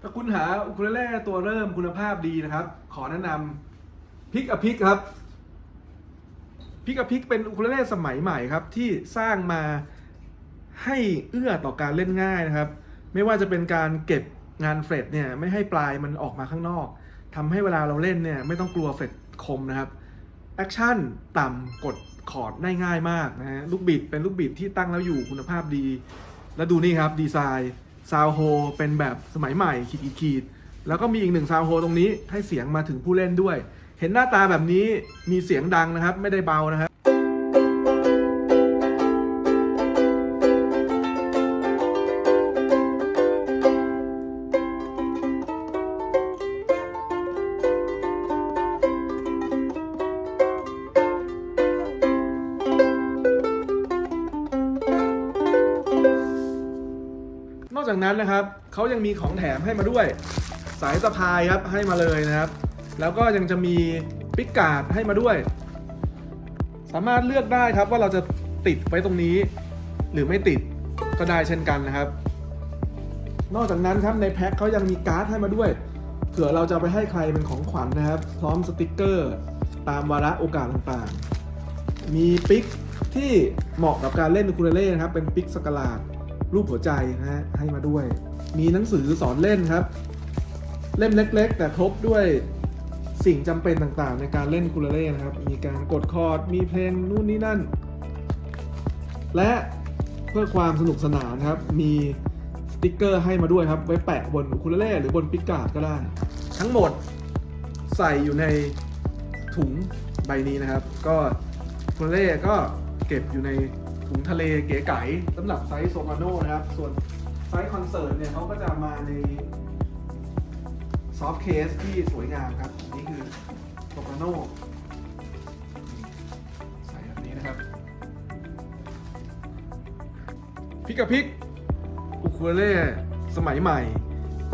ถ้าคุณหาอุคเลเล่ตัวเริ่มคุณภาพดีนะครับ ขอแนะนำพิกอพิกครับพิกอพิกเป็นอูคูเลเล่สมัยใหม่ครับ ที่สร้างมาให้เอื้อต่อการเล่นง่ายนะครับ ไม่ว่าจะเป็นการเก็บงานเฟรตเนี่ยไม่ให้ปลายมันออกมาข้างนอกทำให้เวลาเราเล่นเนี่ยไม่ต้องกลัวเฟรตคมนะครับแอคชั่นต่ำกดคอร์ดได้ง่ายมากนะฮะลูกบิดเป็นลูกบิดที่ตั้งแล้วอยู่คุณภาพดี แล้วดูนี่ครับดีไซน์ ซาวโฮเป็นแบบสมัยใหม่ขีดขีดแล้วก็มีอีกหนึ่งซาวโฮตรงนี้ให้เสียงมาถึงผู้เล่นด้วย เห็นหน้าตาแบบนี้มีเสียงดังนะครับ ไม่ได้เบานะครับ จากนั้นนะครับเขายังมีของแถมให้มาด้วย สายสะพายครับให้มาเลยนะครับ แล้วก็ยังจะมีปิกการ์ดให้มาด้วย สามารถเลือกได้ครับว่าเราจะติดไว้ตรงนี้ หรือไม่ติดก็ได้เช่นกันนะครับ นอกจากนั้นครับในแพ็คเขายังมีการ์ดให้มาด้วยเผื่อเราจะไปให้ใครเป็นของขวัญนะครับ พร้อมสติกเกอร์ตามวาระโอกาสต่างๆ มีปิกที่เหมาะกับการเล่นคูเลเล่นะครับ เป็นปิกสกลาด รูปหัวใจนะฮะให้มาด้วย มีหนังสือสอนเล่นครับ เล่มเล็ก ๆ แต่ครบด้วยสิ่งจำเป็นต่างๆ ในการเล่นอูคูเลเล่นะครับ มีการกดคอร์ด มีเพลงนู่นนี่นั่น และเพื่อความสนุกสนานครับ มีสติกเกอร์ให้มาด้วยครับ ไว้แปะบนคูเลเล่หรือบนปิกาดก็ได้ ทั้งหมดใส่อยู่ในถุงใบนี้นะครับ ก็คูเลเล่ก็เก็บอยู่ใน ถุงทะเลเก๋ไก๋สำหรับไซส์โซมาโนนะครับ ส่วนไซส์คอนเสิร์ตเนี่ยเขาก็จะมาในซอฟเคสที่สวยงามครับ นี่คือโซมาโนใส่แบบนี้นะครับพิกกะพิกอูคูเล่สมัยใหม่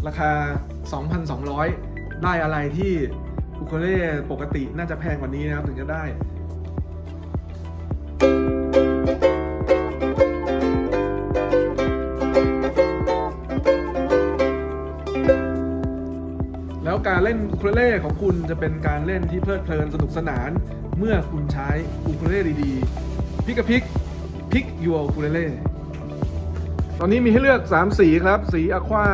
ราคา 2,200 ได้อะไรที่อูคูเลเล่ปกติน่าจะแพงกว่านี้นะครับ ถึงจะได้ เล่นอูคูเลเล่ของคุณจะเป็นการเล่นที่เพลิดเพลินสนุกสนาน เมื่อคุณใช้อูคูเลเล่ดีๆพิกกับพิกพิกยูอูคูเลเล่ตอนนี้มีให้เลือก 3 สีครับ สีอะควา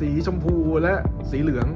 สีชมพูและสีเหลือง